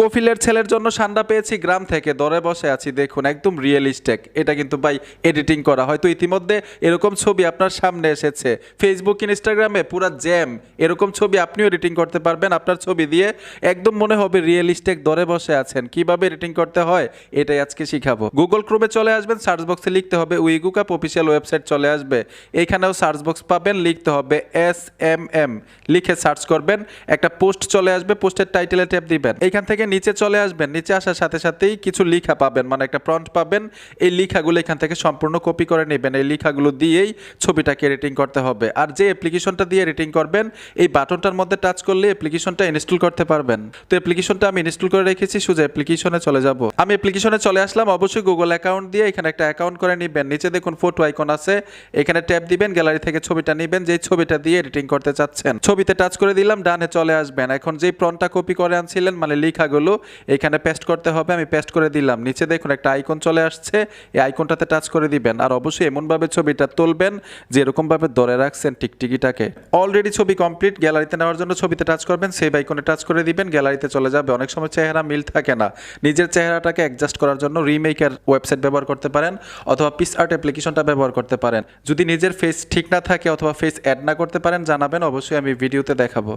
কফিলের ছেলের জন্য সান্ডা পেয়েছি, গ্রাম থেকে দরে বসে আছি। দেখুন, একদম রিয়েলিস্টিক এটা কিন্তু ভাই এডিটিং করা। হয়তো ইতিমধ্যে এরকম ছবি আপনার সামনে এসেছে। ফেসবুক ইনস্টাগ্রামে পুরো জ্যাম এরকম ছবি আপনিও এডিটিং করতে পারবেন। আপনার ছবি দিয়ে একদম মনে হবে রিয়েলিস্টিক দরে বসে আছেন। কীভাবে এডিটিং করতে হয়, এটাই আজকে শিখাবো। গুগল ক্রোমে চলে আসবেন সার্চ বক্সে লিখতে হবে উইগুকাপ অফিসিয়াল ওয়েবসাইট চলে আসবে। এখানেও সার্চ বক্স পাবেন, লিখতে হবে এস এম এম লিখে সার্চ করবেন, একটা পোস্ট চলে আসবে পোস্টের টাইটেলে ট্যাপ দিবেন। এখান থেকে নিচে চলে আসবেন, নিচে আসার সাথে সাথেই কিছু লিখা পাবেন মানে একটা প্রন্ট পাবেন, এই লেখাগুলো এখান থেকে সম্পূর্ণ কপি করে নেবেন, এই লেখাগুলো দিয়েই ছবিটাকে এডিটিং করতে হবে। আর যে অ্যাপ্লিকেশনটা দিয়ে এডিটিং করবেন, এই বাটনটার মধ্যে টাচ করলে অ্যাপ্লিকেশনটা ইনস্টল করতে পারবেন। তো অ্যাপ্লিকেশনটা আমি ইনস্টল করে রেখেছি শুধু অ্যাপ্লিকেশনে চলে যাব। আমি অ্যাপ্লিকেশনে চলে আসলাম, অবশ্যই গুগল অ্যাকাউন্ট দিয়ে এখানে একটা অ্যাকাউন্ট করে নেবেন। নিচে দেখুন ফটো আইকন আছে, এখানে ট্যাপ দিবেন গ্যালারি থেকে ছবিটা নেবেন, যেই ছবিটা দিয়ে এডিটিং করতে চাচ্ছেন। ছবিতে টাচ করে দিলাম, ডানে চলে আসবেন। এখন যেই প্রনটা কপি করে আনছিলেন মানে লেখাগুলো এখানে পেস্ট করতে হবে। আমি পেস্ট করে দিলাম। নিচে দেখুন একটা আইকন চলে আসছে। এই আইকনটাতে টাচ করে দিবেন। আর অবশ্যই এমনভাবে ছবিটা তুলবেন যে এরকমভাবে ধরে রাখছেন টিকটিকিটাকে। অলরেডি ছবি কমপ্লিট গ্যালারিতে নেওয়ার জন্য ছবিতে টাচ করবেন। সেই আইকনে টাচ করে দিবেন। গ্যালারিতে চলে যাবে। অনেক সময় চেহারা মিল থাকে না। নিজের চেহারাটাকে অ্যাডজাস্ট করার জন্য রিমেকের ওয়েবসাইট ব্যবহার করতে পারেন অথবা পিস আর্ট অ্যাপ্লিকেশনটা ব্যবহার করতে পারেন। যদি নিজের ফেস ঠিক না থাকে অথবা ফেস অ্যাড না করতে পারেন, জানাবেন। অবশ্যই আমি ভিডিওতে দেখাবো।